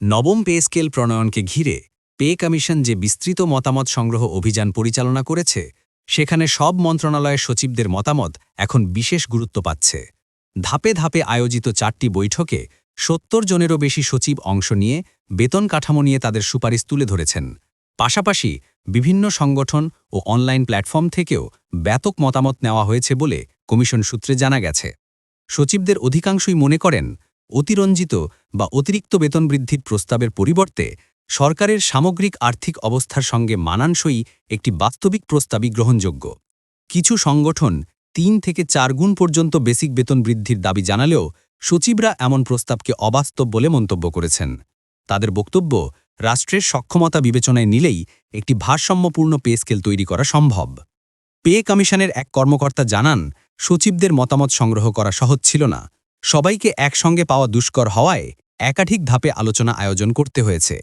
নবম pay scale প্রণয়নকে ঘিরে pay commission যে বিস্তৃত মতামত সংগ্রহ অভিযান পরিচালনা করেছে, সেখানে সব মন্ত্রণালয়ের সচিবদের মতামত এখন বিশেষ গুরুত্ব পাচ্ছে। ধাপে ধাপে আয়োজিত চারটি বৈঠকে সত্তর জনেরও বেশি সচিব অংশ নিয়ে বেতন কাঠামো নিয়ে তাদের সুপারিশ তুলে ধরেছেন। পাশাপাশি বিভিন্ন সংগঠন ও অনলাইন প্ল্যাটফর্ম থেকেও ব্যাপক মতামত নেওয়া হয়েছে বলে কমিশন সূত্রে জানা গেছে। সচিবদের অধিকাংশই মনে করেন অতিরঞ্জিত বা অতিরিক্ত বেতন বৃদ্ধির প্রস্তাবের পরিবর্তে, সরকারের সামগ্রিক আর্থিক অবস্থার সঙ্গে মানানসই একটি বাস্তবিক প্রস্তাবই গ্রহণযোগ্য। কিছু সংগঠন তিন থেকে চার গুণ পর্যন্ত বেসিক বেতন বৃদ্ধির দাবি জানালেও সচিবরা এমন প্রস্তাবকে অবাস্তব বলে মন্তব্য করেছেন। তাদের বক্তব্য, রাষ্ট্রের সক্ষমতা বিবেচনায় নিলেই একটি ভারসাম্যপূর্ণ পে স্কেল তৈরি করা সম্ভব। পে কমিশনের এক কর্মকর্তা জানান, সচিবদের মতামত সংগ্রহ করা সহজ ছিল না। সবাইকে একসঙ্গে পাওয়া দুষ্কর হওয়ায় একাধিক ধাপে আলোচনা আয়োজন করতে হয়েছে।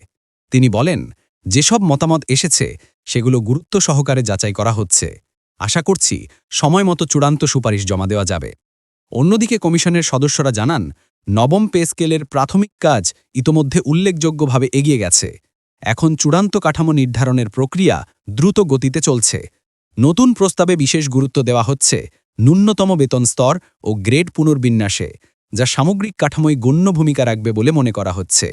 তিনি বলেন, যেসব মতামত এসেছে, সেগুলো গুরুত্ব সহকারে যাচাই করা হচ্ছে। আশা করছি সময় মতো চূড়ান্ত সুপারিশ জমা দেওয়া যাবে। অন্যদিকে কমিশনের সদস্যরা জানান, নবম পে স্কেলের প্রাথমিক কাজ ইতোমধ্যে উল্লেখযোগ্যভাবে এগিয়ে গেছে। এখন চূড়ান্ত কাঠামো নির্ধারণের প্রক্রিয়া দ্রুত গতিতে চলছে। নতুন প্রস্তাবে বিশেষ গুরুত্ব দেওয়া হচ্ছে ন্যূনতম বেতন স্তর ও গ্রেড পুনর্বিন্যাসে। যা সামগ্রিক কাঠামোয় গণ্য ভূমিকা রাখবে বলে মনে করা হচ্ছে।